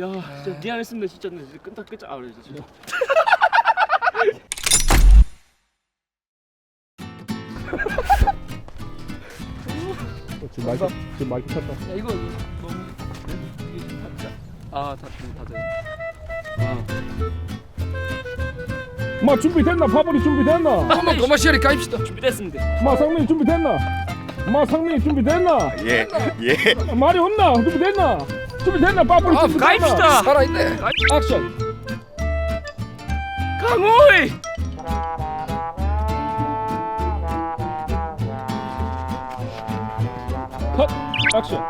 야 진짜 미안했습니다 진짜 네, 끈다 끈다 아 그래 진짜 어, 지금 마이크 지금 마이크 탔다. 야 이거 너무 이게 좀 닫자 아다 닫아 아 마 준비됐나? 파벌이 준비됐나? 한번 고마시아리 가입시다. 준비됐습니다 마 상민이 준비됐나? 마 상민이 준비됐나? 예, 예. 아, 말이 없나? 준비됐나? 준비됐나? 파벌이 아, 준비됐나? 가입시다 살아있네. 액션. 강호이 컷. 액션.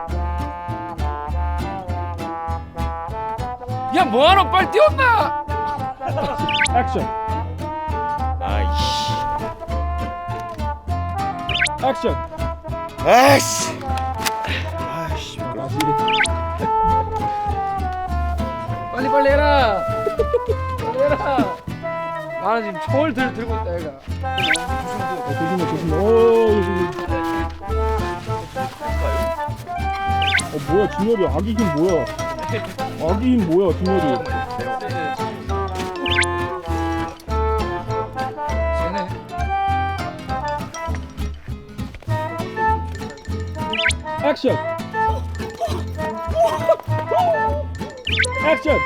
야 뭐하러 빨리 뛰었나? 액션. 아이씨. 액션. 아이씨. 아이씨. 빨리 빨리 해라. 빨리 해라. 나는 지금 총을 들 들고 있다 얘가. 어, 조심해 조심해. 오. 조심해. 어 뭐야 진열이 아기 힘 뭐야? 아기 힘 뭐야 진열이? 쟤네. 액션. 액션.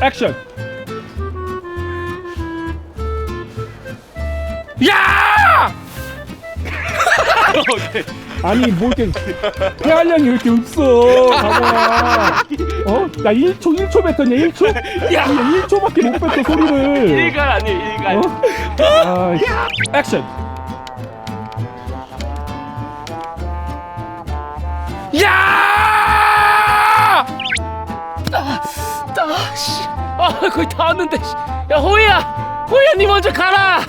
액션. 야! 아니 뭐 이렇게 폐활량이 이렇게 없어? 가보야 어? 나 1초 1초 뱉었냐 1초? 야. 1초밖에 못 뱉어 소리를. 일갈 아니에요 일갈 어? 아, 액션. 야! 아씨. 아 거의 다 왔는데 씨. 야 호이야. 호이야 니 먼저 가라.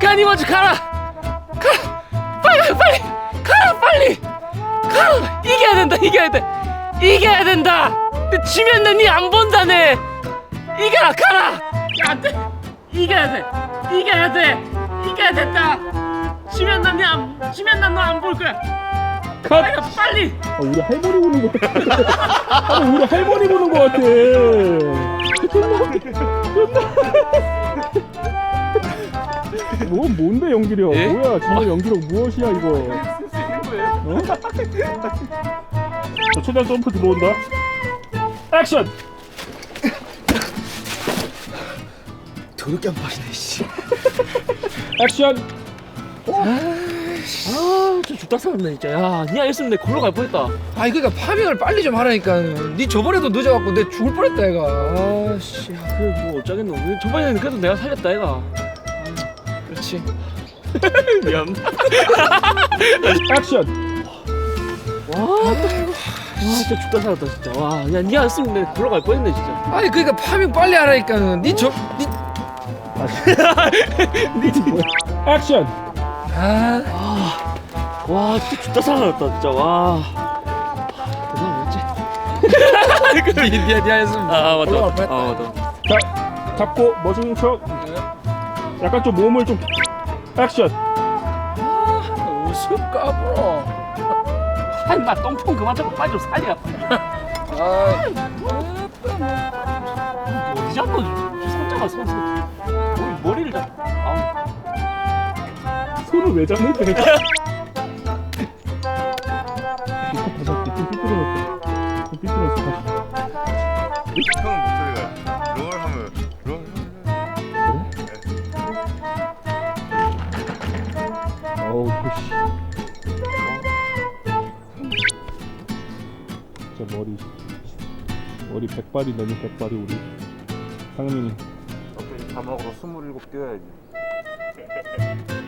가 니 먼저 가라. 가. 빨리 빨리 가라 빨리! 가라! 이겨야 된다 이겨야 돼! 이겨야 된다! 근데 지면 내니안 본다네! 이겨라 가라! 야 안돼! 이겨야 돼! 이겨야 돼! 이겨야 된다! 지면 난니안 지면 난너안 볼 거야! 컷! 빨리 아, 우리 할머니 보는 거 같아. 아, 우리 할머니 보는 거 같아. 뭐 뭔데 연기력? 예? 뭐야 진짜 연기력 무엇이야 이거 어? 저 최대한 점프 들어온다. 액션! 더럽게 안 빠지네 씨. 액션! 아 저 죽다 살았네 진짜. 야니 아니었으면 내 골로 갈 뻔했다. 아이 그러니까 파밍을 빨리 좀 하라니까. 니 저번에도 늦어갖고 내 죽을 뻔했다 얘가. 아씨. 그래 뭐 어쩌겠노. 저번에는 그래도 내가 살렸다 얘가. 그렇지. 미안 액션 와, 와 진짜 죽다 살았다 진짜. 와야니 아니었으면 내 골로 갈 뻔했네 진짜. 아니 그러니까 파밍 빨리 하라니까. 니저니 액션! 아. 와 진짜 죽다 살았다 진짜. 와. 대단했지 니 니야 니야였으면. 아 맞다 올라갈 맞다. 뻔했다. 아 맞다. 자 잡고 멋있는 척. 약간 좀 몸을 좀 액션. 우습 까불어. 한마 똥통 그만 잡고 빨리 좀 살려 아. 어디 잡노 손잡아 손 손. 머리, 머리를 잡 아우 손을 왜 잡는데 다시 좀 삐뚤어졌다 머리 머리 백발이 넘는 백발이 우리 상민이 다 먹어 27 뛰어야지.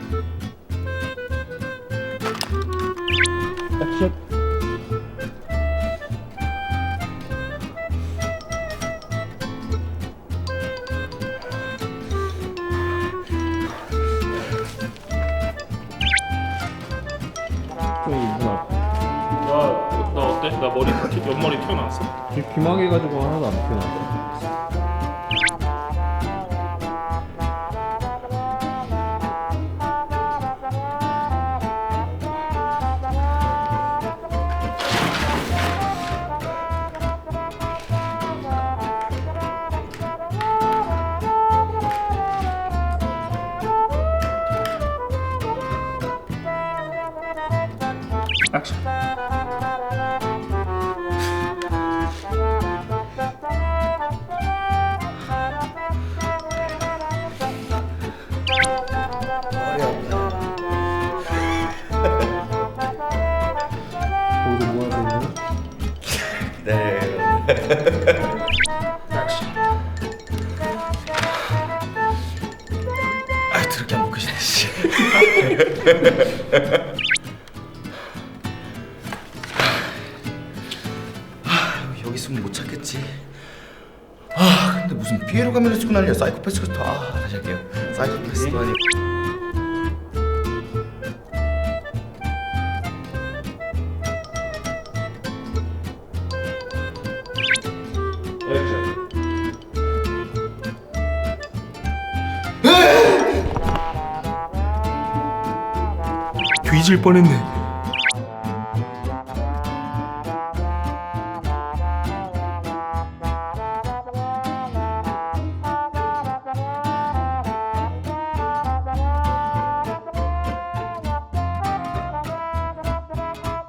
나 어때? 나 머리 옆머리 튀어나왔어? 귀- 귀마개 가지고 하나도 안 피어 아 드럽게 안 먹고 싶네 씨. 아, 여기 있으면 못 찾겠지. 아 근데 무슨 피에로 가면을 쓰고 난리야? 사이코패스 같아 아 다시 할게요. 사이코패스도 아니고 뒤질 뻔했네